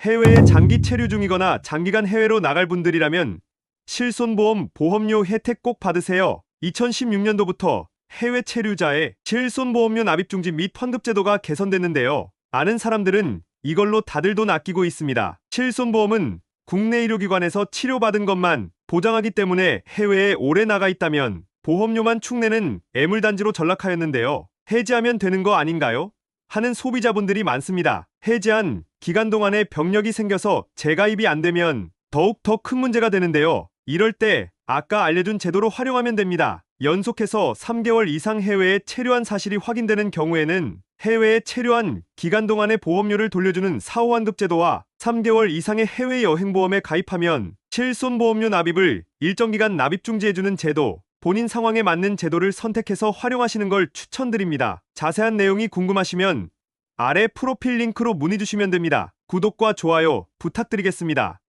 해외에 장기 체류 중이거나 장기간 해외로 나갈 분들이라면 실손보험 보험료 혜택 꼭 받으세요. 2016년도부터 해외 체류자의 실손보험료 납입 중지 및 환급 제도가 개선됐는데요. 아는 사람들은 이걸로 다들 돈 아끼고 있습니다. 실손보험은 국내 의료기관에서 치료받은 것만 보장하기 때문에 해외에 오래 나가 있다면 보험료만 축내는 애물단지로 전락하였는데요. 해지하면 되는 거 아닌가요? 하는 소비자분들이 많습니다. 해지한 기간 동안에 병력이 생겨서 재가입이 안 되면 더욱 더 큰 문제가 되는데요. 이럴 때 아까 알려준 제도로 활용하면 됩니다. 연속해서 3개월 이상 해외에 체류한 사실이 확인되는 경우에는 해외에 체류한 기간 동안의 보험료를 돌려주는 사후환급 제도와 3개월 이상의 해외 여행보험에 가입하면 실손보험료 납입을 일정 기간 납입 중지해주는 제도, 본인 상황에 맞는 제도를 선택해서 활용하시는 걸 추천드립니다. 자세한 내용이 궁금하시면 아래 프로필 링크로 문의 주시면 됩니다. 구독과 좋아요 부탁드리겠습니다.